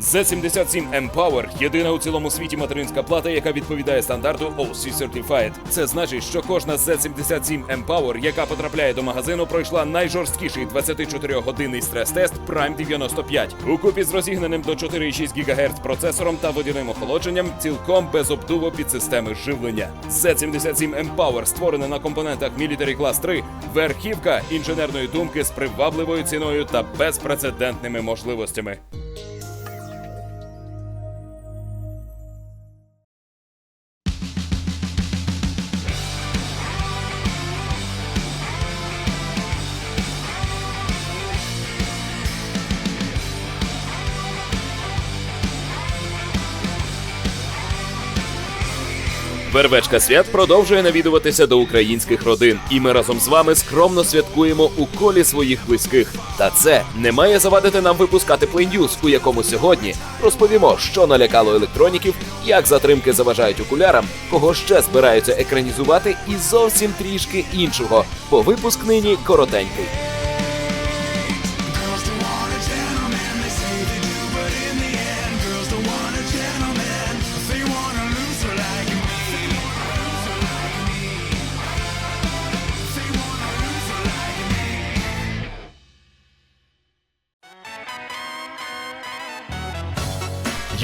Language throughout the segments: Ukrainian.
Z77 Empower – єдина у цілому світі материнська плата, яка відповідає стандарту OC Certified. Це значить, що кожна Z77 Empower, яка потрапляє до магазину, пройшла найжорсткіший 24-годинний стрес-тест Prime 95. Укупі з розігнаним до 4,6 ГГц процесором та водяним охолодженням, цілком без обдуву під системи живлення. Z77 Empower створена на компонентах Military Class 3, верхівка інженерної думки з привабливою ціною та безпрецедентними можливостями. Вервечка свят продовжує навідуватися до українських родин, і ми разом з вами скромно святкуємо у колі своїх близьких. Та це не має завадити нам випускати News, у якому сьогодні розповімо, що налякало електроніків, як затримки заважають окулярам, кого ще збираються екранізувати, і зовсім трішки іншого. Бо випуск нині коротенький.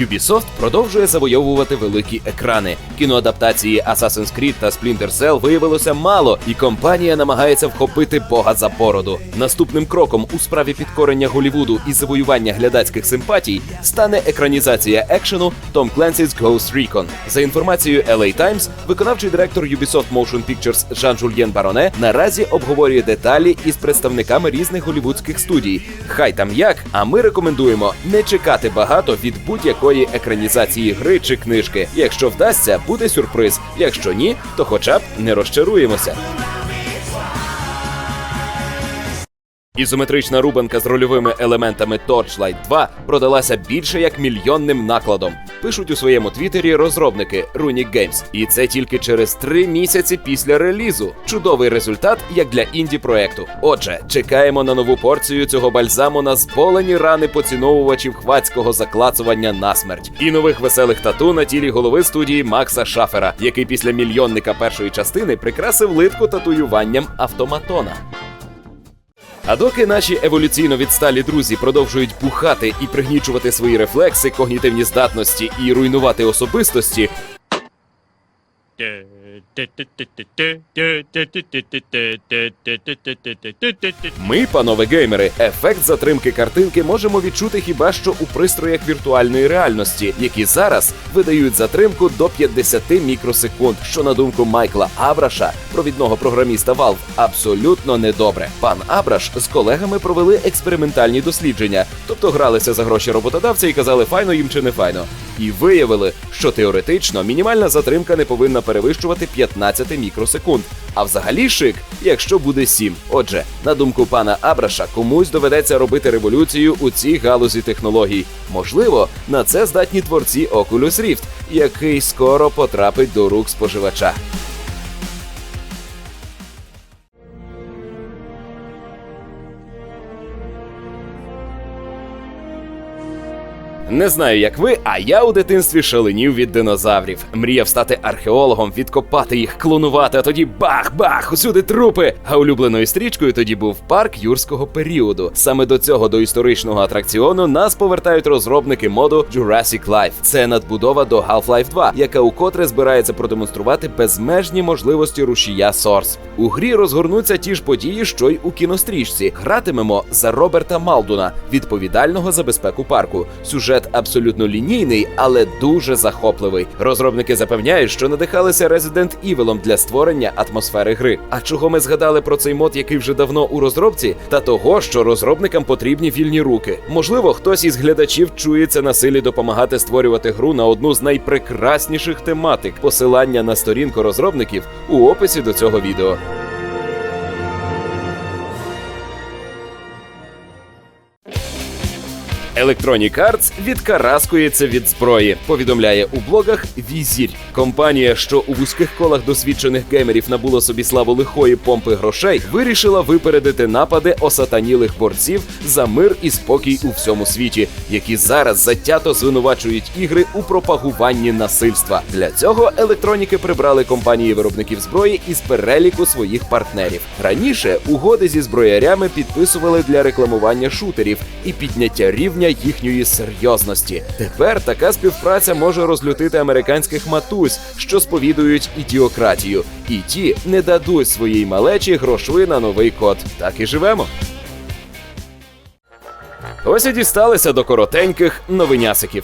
Ubisoft продовжує завойовувати великі екрани. Кіноадаптації Assassin's Creed та Splinter Cell виявилося мало, і компанія намагається вхопити Бога за бороду. Наступним кроком у справі підкорення Голівуду і завоювання глядацьких симпатій стане екранізація екшену Tom Clancy's Ghost Recon. За інформацією LA Times, виконавчий директор Ubisoft Motion Pictures Жан-Жульєн Бароне наразі обговорює деталі із представниками різних голівудських студій. Хай там як, а ми рекомендуємо не чекати багато від будь-якої екранізації гри чи книжки. Якщо вдасться, буде сюрприз. Якщо ні, то хоча б не розчаруємося. Ізометрична рубанка з рольовими елементами Torchlight 2 продалася більше як мільйонним накладом. Пишуть у своєму твіттері розробники Runic Games. І це тільки через три місяці після релізу. Чудовий результат як для інді проекту. Отже, чекаємо на нову порцію цього бальзаму на зболені рани поціновувачів хвацького заклацування на смерть. І нових веселих тату на тілі голови студії Макса Шафера, який після мільйонника першої частини прикрасив литку татуюванням автоматона. А доки наші еволюційно відсталі друзі продовжують бухати і пригнічувати свої рефлекси, когнітивні здатності і руйнувати особистості, ми, панове геймери, ефект затримки картинки можемо відчути хіба що у пристроях віртуальної реальності, які зараз видають затримку до 50 мікросекунд, що на думку Майкла Абраша, провідного програміста Valve, абсолютно недобре. Пан Абраш з колегами провели експериментальні дослідження, тобто гралися за гроші роботодавця і казали, файно їм чи не файно. І виявили, що теоретично мінімальна затримка не повинна перевищувати 15 мікросекунд. А взагалі шик, якщо буде 7. Отже, на думку пана Абраша, комусь доведеться робити революцію у цій галузі технологій. Можливо, на це здатні творці Oculus Rift, який скоро потрапить до рук споживача. Не знаю, як ви, а я у дитинстві шаленів від динозаврів. Мріяв стати археологом, відкопати їх, клонувати, а тоді бах-бах, усюди трупи. А улюбленою стрічкою тоді був парк юрського періоду. Саме до цього доісторичного атракціону нас повертають розробники моду Jurassic Life. Це надбудова до Half-Life 2, яка укотре збирається продемонструвати безмежні можливості рушія Source. У грі розгорнуться ті ж події, що й у кінострічці. Гратимемо за Роберта Малдуна, відповідального за безпеку парку. Сюжет абсолютно лінійний, але дуже захопливий. Розробники запевняють, що надихалися Resident Evil для створення атмосфери гри. А чого ми згадали про цей мод, який вже давно у розробці? Та того, що розробникам потрібні вільні руки. Можливо, хтось із глядачів чується на силі допомагати створювати гру на одну з найпрекрасніших тематик. Посилання на сторінку розробників у описі до цього відео. Electronic Arts відкараскується від зброї. Повідомляє у блогах Візір. Компанія, що у вузьких колах досвідчених геймерів набула собі славу лихої помпи грошей, вирішила випередити напади осатанілих борців за мир і спокій у всьому світі, які зараз затято звинувачують ігри у пропагуванні насильства. Для цього електроніки прибрали компанії виробників зброї із переліку своїх партнерів. Раніше угоди зі зброярями підписували для рекламування шутерів і підняття рівня їхньої серйозності. Тепер така співпраця може розлютити американських матусь, що сповідують ідіократію, і ті не дадуть своїй малечі грошви на новий код. Так і живемо. Ось і дісталися до коротеньких новинясиків.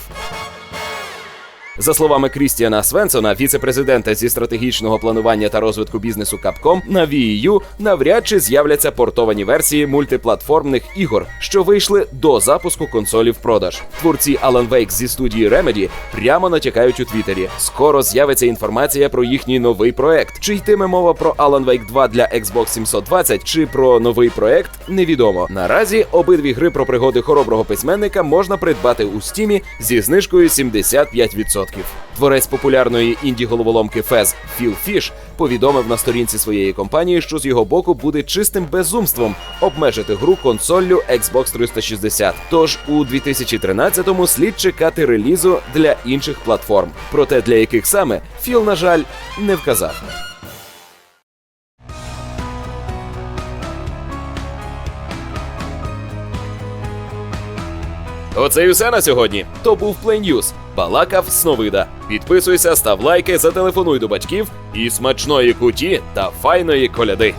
За словами Крістіана Свенсона, віце-президента зі стратегічного планування та розвитку бізнесу Capcom, на Wii навряд чи з'являться портовані версії мультиплатформних ігор, що вийшли до запуску консолі в продаж. Творці Alan Wake зі студії Remedy прямо натякають у Твіттері. Скоро з'явиться інформація про їхній новий проект. Чи йтиме мова про Alan Wake 2 для Xbox 720, чи про новий проект, невідомо. Наразі обидві гри про пригоди хороброго письменника можна придбати у стімі зі знижкою 75%. Творець популярної інді головоломки Фез Філ Фіш повідомив на сторінці своєї компанії, що з його боку буде чистим безумством обмежити гру консоллю Xbox 360. Тож у 2013-му слід чекати релізу для інших платформ. Проте для яких саме Філ, на жаль, не вказав. Оце й усе на сьогодні. То був Play News. Балакав Сновида. Підписуйся, став лайки, зателефонуй до батьків і смачної куті та файної коляди.